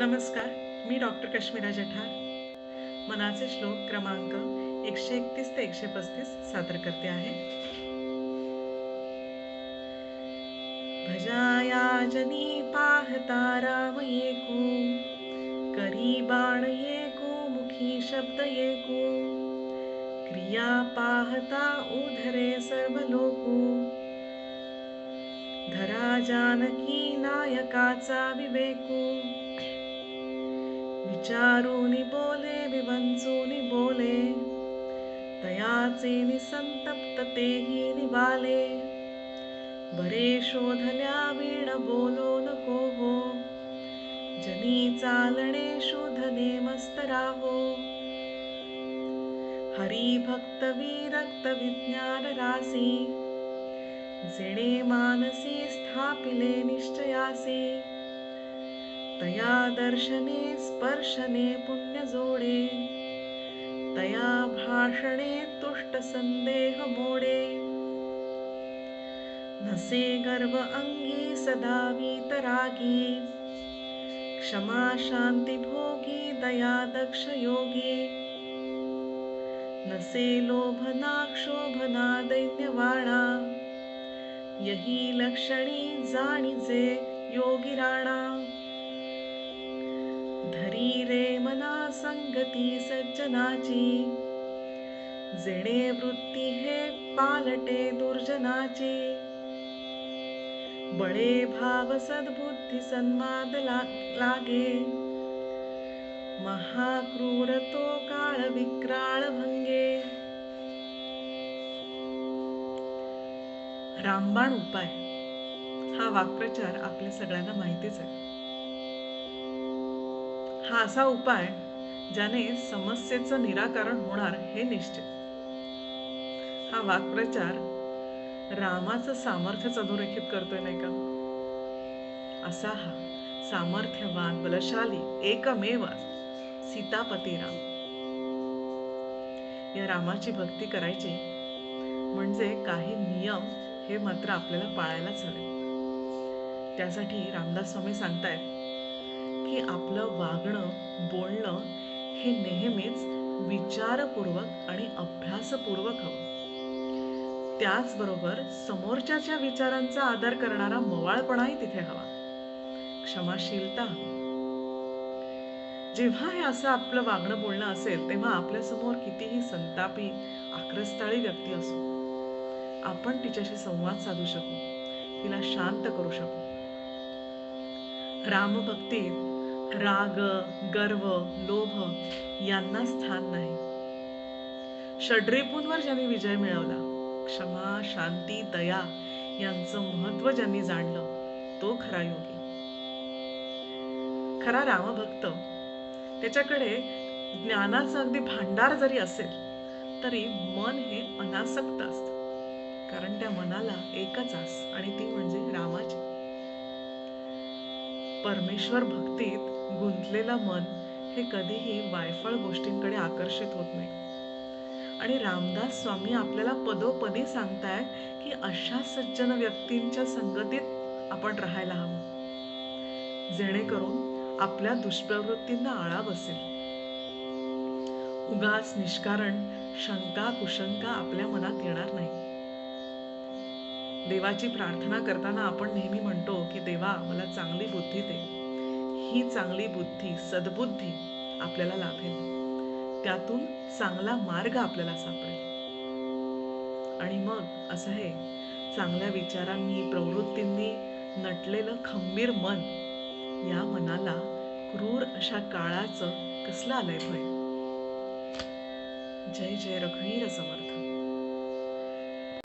नमस्कार मी डॉक्टर कश्मीरा जठार. मनाचे श्लोक क्रमांक एकशे एकतीस ते एकशे पस्तीस सादर करते आहे. भजाया जनी पाहता राम येकू करी बाण येकू मुखी शब्द येकू क्रिया पाहता उधरे सर्व लोकू धरा जानकी नायकाचा विवेकू. विचारूनि बोले विवंसूनि बोले तयाचेनि संतप्ततेहि निबाले बरेशोधल्या वीणबोलो नको हो जनी चालणे शोधने मस्तराहो हरिभक्तविरक्तविज्ञानरासि हरिभक्तज्ञाने मानसि स्थापिले निश्चयासि। तया दर्शने स्पर्शने पुण्यजोडे। तया भाषणे तुष्टसन्देहमोडे। नसे गर्व अङ्गी सदा वीतरागी। क्षमा शान्तिभोगी दया दक्षयोगी नसे लोभनाक्षोभना दैन्यवाणा यही लक्षणी जाणिजे योगिराणा। धरी रे मना संगती सज्जनाची. जेणे वृत्ती हे पालटे दुर्जनाची. बळे भाव सद्बुद्धी सन्माद लागे. महाक्रूर तो काळ विक्राळ भंगे. रामबाण उपाय. हा वाक्प्रचार आपल्या सगळ्यांना माहितीच आहे. हा असा उपाय ज्याने समस्येचं निराकरण होणार हे निश्चित. हा वाक्प्रचार रामाचं सामर्थ्य अधोरेखित करतोय नाही का? असा हा सामर्थ्यवान बलशाली एकमेव सीतापती राम. या रामाची भक्ती करायची म्हणजे काही नियम हे मात्र आपल्याला पाळायलाच हवे. त्यासाठी रामदास स्वामी सांगतायत की आपलं वागणं बोलणं हे नेहमीच विचारपूर्वक आणि अभ्यासपूर्वक हवं. त्याचबरोबर समोरच्याच्या विचारांचा आदर करणारा मवाळपणाही तिथे हवा. क्षमाशीलता. हवी जेव्हा हे असं आपलं वागणं बोलणं असेल तेव्हा आपल्यासमोर कितीही संतापी आक्रस्ताळी व्यक्ती असो आपण तिच्याशी संवाद साधू शकू तिला शांत करू शकू. रामभक्तीत राग गर्व लोभ यांना स्थान नाही. षड्रिपूंवर ज्यांनी विजय मिळवला क्षमा शांती दया यांचं महत्त्व ज्यांनी जाणलं तो खरा योगी. खरा रामभक्त. त्याच्याकडे ज्ञानाचं अगदी भांडार जरी असेल तरी मन हे अनासक्त असतं. कारण त्या मनाला एकच आस आणि ती म्हणजे रामाची. परमेश्वर भक्तीत गुंतलेलं मन हे कधीही वायफळ गोष्टींकडे आकर्षित होत नाही. आणि रामदास स्वामी आपल्याला पदोपदी सांगतायत की अशा सज्जन व्यक्तींच्या संगतीत आपण राहायला हवं. जेणेकरून आपल्या दुष्प्रवृत्तींना आळा बसेल. उगाच निष्कारण शंका कुशंका आपल्या मनात येणार नाही. देवाची प्रार्थना करताना आपण नेहमी म्हणतो की देवा मला चांगली बुद्धी दे. ही चांगली बुद्धी सद्बुद्धी आपल्याला लाभेल. त्यातून चांगला मार्ग आपल्याला सापडेल. आणि मग असं हे चांगल्या विचारांनी प्रवृत्तींनी नटलेलं खंबीर मन या मनाला क्रूर अशा काळाचं कसलं आलंय भय? जय जय रघुवीर समर्थ.